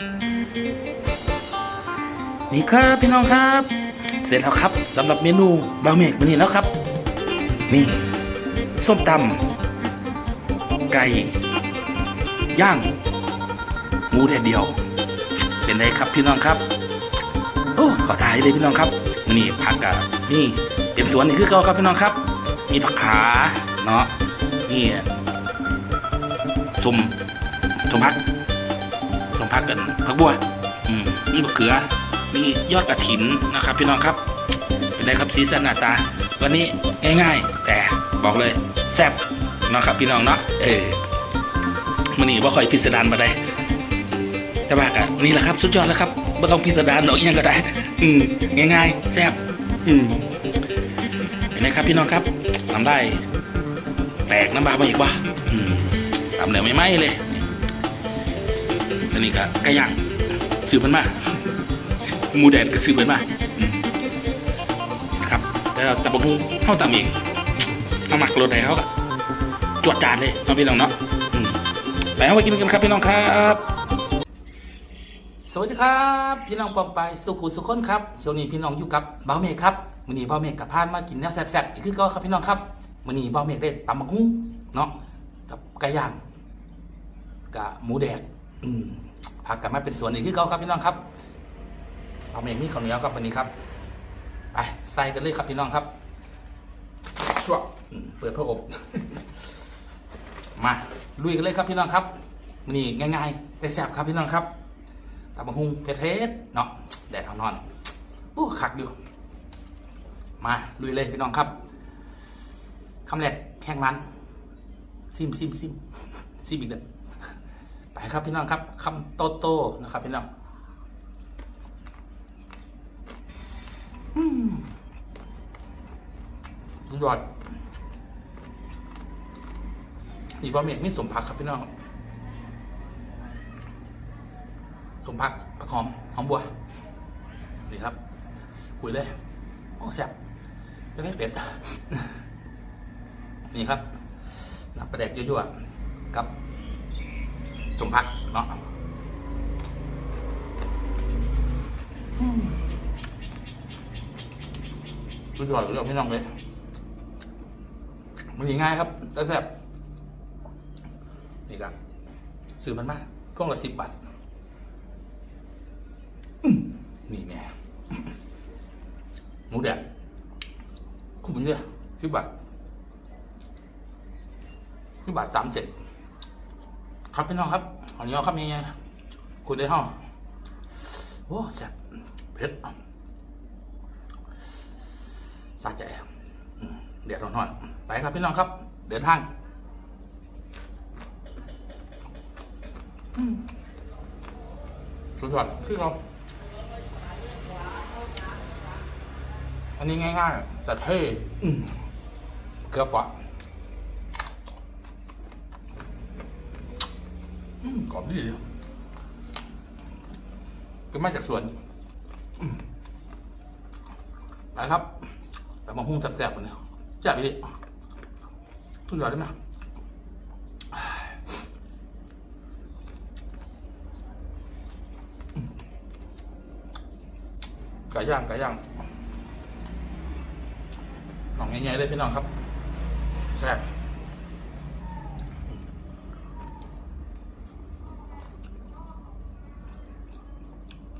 นี่ครับพี่น้องครับ เสร็จแล้วครับสำหรับเมนูบะเมกวันนี้แล้วครับ นี่ส้มตำไก่ย่างหมูแดดเดียว เป็นไงครับพี่น้องครับโอ้ขอถ่ายเลยพี่น้องครับนนี้ผักอะนี่เป็นสวนนี่คือเก่าครับพี่น้องครับ มีผักขาเนาะนี่สมสมพัก ส้มพักกันผักบัวอืมมีมะเขือ มียอดกระถินนะครับ พี่น้องครับ เป็นไงครับสีสันหน้าตา วันนี้ง่าย ๆ แต่บอกเลยแซ่บนะครับพี่น้องเนาะเออมันนี่ว่าคอยพิสดารมาได้แต่ว่ากะนี่แหละครับ สุดยอดแล้วครับไม่ต้องพิสดารดอกยังก็ได้ อืมง่าย ๆ แซ่บอืมเป็นไงครับพี่น้องครับทำได้ แตกน้ำบามาอีกวะอืมทำเหนือไม่ไหมเลย อันนี้ก็ไก่ย่างซื้อมันมาหมูแดดก็ซื้อมันมาอืมนะครับแล้วแต่บอกเข้าตามเองเอาหมักรถไหนเขาก็จวดจานเลยน้องพี่น้องเนาะไปเอาไปกินกันครับพี่น้องครับ สวัสดีครับ พี่น้องปอมไปสุขุสุขคนครับช่วงนี้พี่น้องอยู่กับเบ้าเมฆครับมื้อนี้เบ้าเมฆกับพานมากินแนวแซ่บๆอีกคือเก็ครับพี่น้องครับมื้อนี้เบ้าเมฆได้ตำบักหุ่งเนาะกับไก่ย่างกับหมูแดด ผักกลับมาเป็นสวนอีกคือเก็ครับพี่น้องครับเบ้าเมฆมีข้าวเหนียวครับวันนี้ครับไปใส่กันเลยครับพี่น้องครับชั่วเปิดพระอบ มาลุยกันเลยครับพี่น้องครับนี้ง่ายๆแต่แซ่บครับพี่น้องครับตำบักหุ่งเผ็ดๆเนาะแดดนอนๆโอ้คักอยู่ มาลุยเลยพี่น้องครับคำแรกแข่งมันซิมซิมซิมซิมอีกเด้อ ครับพี่น้องครับคำโตโตนะครับพี่น้องอืมสุดยอดนี่บะเมียมีสมผักครับพี่น้องสมพักผักหอมหอมบัวนี่ครับคุยเลยโอ้แซ่บจะได้เป็ดนี่ครับน้ำปลาแดกยั่วๆกับ สมพักเนาะอืมสุดยอดเลยพี่น้องเลยมันง่ายครับแต่แซ่บนี่ครับซื้อมันมากกล้องละสิบบาทนี่แม่หมูแดดคุ้มเนี่ยสิบบาทสิบบาทสามเจ็ด ครับพี่น้องครับอันนี้เอาครับมีคุยได้ห้องโอ้แซ่บเผ็ดสะใจเดี๋ยวร้อนไปครับพี่น้องครับ เดินทางอืมสุดๆที่เราอันนี้ง่ายๆแต่เท่เกือบว่ะอืม กรอบดีก็มาจากสวนอืมไปครับแต่มาหุ้งแซ่บๆกันเนี่ยแซ่บไปดิทุกอย่างได้ไหมอืมไก่ย่างไก่ย่างลองง่ายๆเลยพี่น้องครับแซ่บ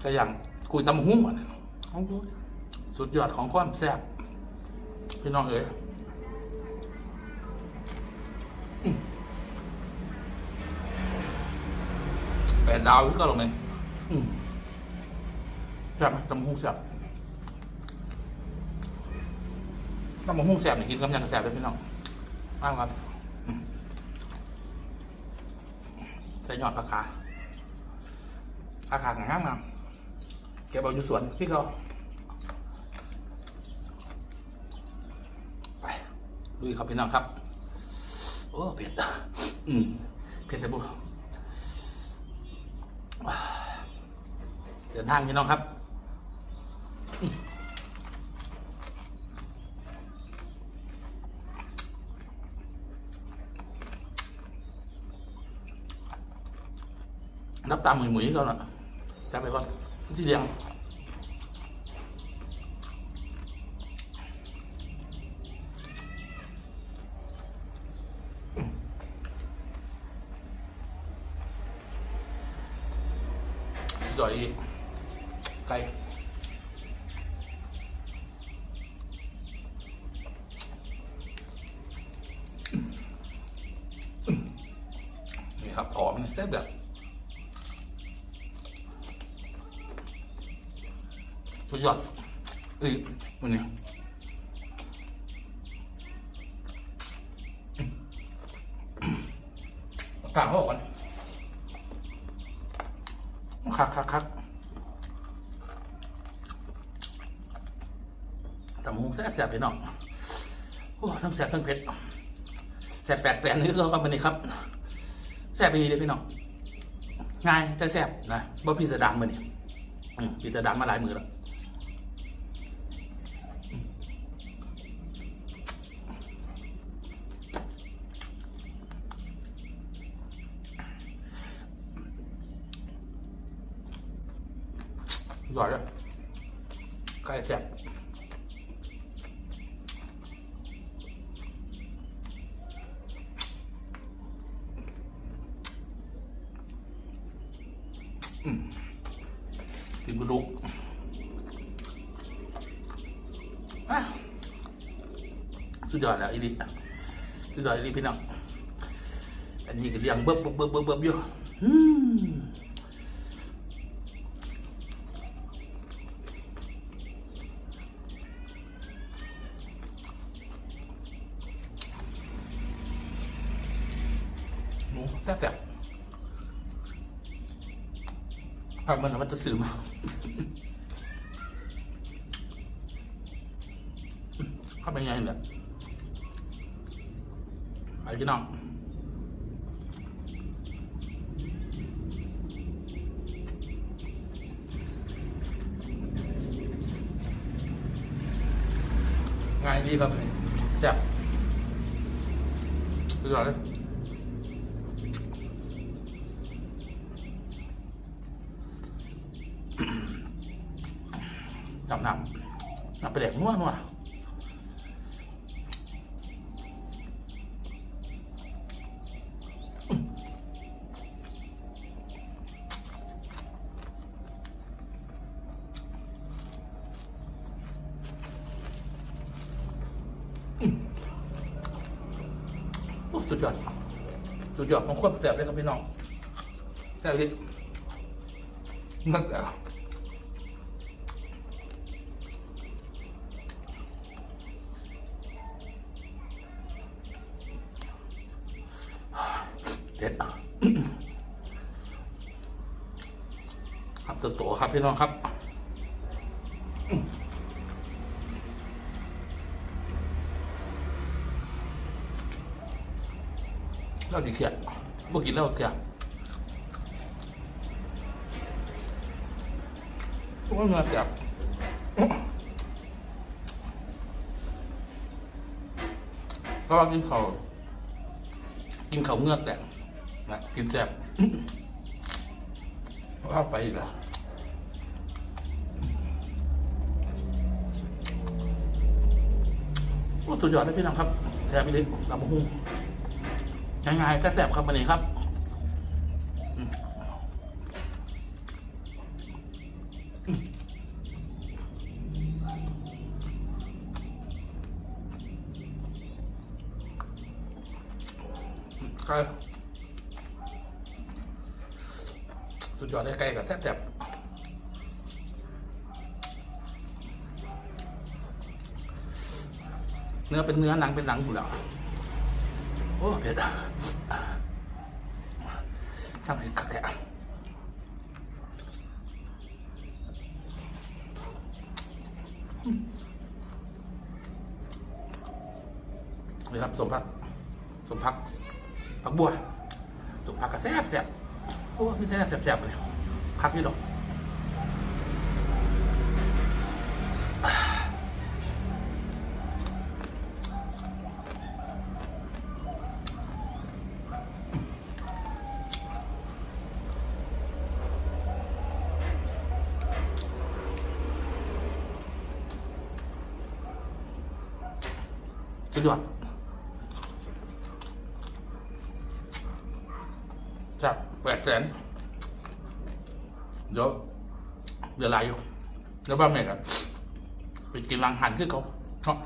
ก็อย่างกุยตำหุ้งอะสุดยอดของความแซ่บพี่น้องเอ๋ยแปดดาวก็ลงเลยแซ่บไหมตำหุ้งแซ่บน้ำหุ้งแสบนี่กินกับยังแสบเลยพี่น้องมากครับใส่ยอดผักขาผักขาง่ายงาม เก็บเอาอยู่สวนพี่เขาไปลุยครับพี่น้องครับ โอ้เผ็ดอืมเผ็ดแต่บุเดินทางพี่น้องครับนับตามหมุยหมยๆเขาน่ะจับไปก่อน สีเหลืองสุดยอดอีไก่นี่ครับขอมันแซ่บแบบ สุดยอดอ้ยมันนี่กลางเขาออกก่อนคักคักคักตำหงแซ่บแซ่บพี่น้องโอ้ทั้งแซ่บทั้งเผ็ดแซ่บแปดแสนนี่ก็กันไปนี่ครับแซ่บไปดีเลยพี่น้องง่ายแต่แซ่บนะบ่พี่สะดังมาเนี่ยพี่สะดังมาหลายมือแล้วอืมอร่อยอะไก่แซ่บ กินบุลุกอะสุดยอดแล้วอีดิสุดยอดอีดิพี่น้องอันนี้ก็เลี้ยงเบิบเบิบเบิบเบิบเบิบอยู่อืมหนูแซ่บ ๆอะมันมันจะสื่อมาเข้าไปไงเนี่ยไอ้พี่น้องง่ายดีครับแซ่บสุดยอดเลย จับหนักนับไปเด็กนัวนัวสุดยอด สุดยอดของความแซ่บเลยครับพี่น้องแซ่บดินักอะเด็ด ครับพี่น้องครับเราดีเขียดบ่กินแล้วเกลียว่าเงือกเกลียก็กินเขากินเขาเงือกแต่นะกินแซ่บว่าไปอีกแล้วโอ้ สุดยอดเลยพี่น้องครับแซ่บไปเลยลำหุ้งง่ายๆแต่แซบครับวันนี้ครับอืมอืมไก่สุดยอดเลยไก่กับแซ่บๆ เนื้อเป็นเนื้อหนังเป็นหนังอยู่แล้วโอ้เผ็ดอะทำให้กักแกะนี่ครับสมพักสมพักผักบัวสมพักกระแซบแซ่บโอ้ไม่แซ่บแซ่บเลยคักนี่ดอก สุดยอดครับแปดแสนเดี๋ยวเวลาอยู่เดี๋ยวบ้านแม่กันไปกินรังหันขึ้นเขาเนาะ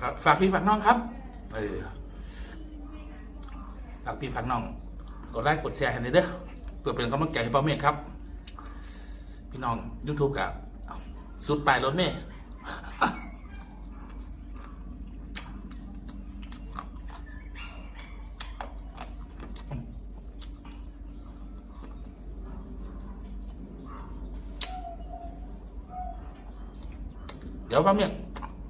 ครับฝากพี่ฝากน้องครับเออฝากพี่ฝากน้อง กดไลค์กดแชร์ให้หน่อยเด้อเพื่อเป็นกำลังใจให้ป้าเมฆครับ พี่น้องยูทูบกับ สุดปลายรถเมฆเดี๋ยวป้าเมฆ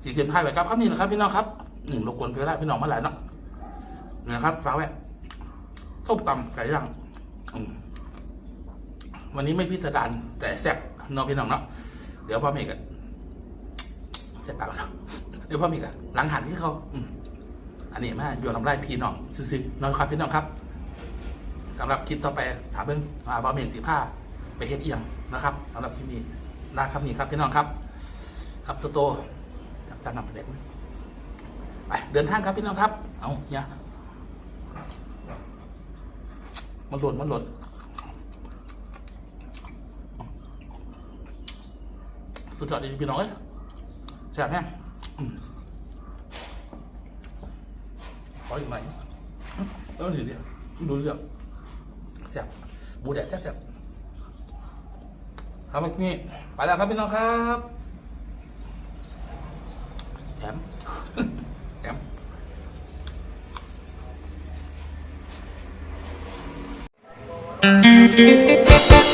สี่เทียนพายไปครับครับนี่นะครับ พี่น้องครับหนึ่งรบกวนเพื่อนพี่น้องมาหลายเนาะนะครับฝากไว้ส้มตำไก่ย่างวันนี้ไม่พิสดารแต่แซ่บน้องพี่น้องเนาะ เดี๋ยวพ่อเมฆอะแซ่บปากแล้วเดี๋ยวพ่อเมฆอะหลังหันที่เขาอืมอันนี้มาโยนลำไส้พี่น้องซื้อๆน้องครับพี่น้องครับสำหรับคลิปต่อไปถามเพิ่งมาพ่อเมฆสีผ้าไปเฮ็ดเอียงนะครับสำหรับคลิปนี้นะครับนี่ครับพี่น้องครับ ครับโตโตๆจำนำเด็กไปเดินทางครับพี่น้องครับ เอาเนี่ยมันหล่นมันหล่น สุดยอดดีพี่น้องเอ้ยแซ่บแห้งอืมขออีกหน่อยอืมเออเดี๋ยวเดี๋ยวดูเรื่องแซ่บบูแดดแซ่บแซ่บครับเมื่อกี้ไปแล้วครับพี่น้องครับแถมแถม Thank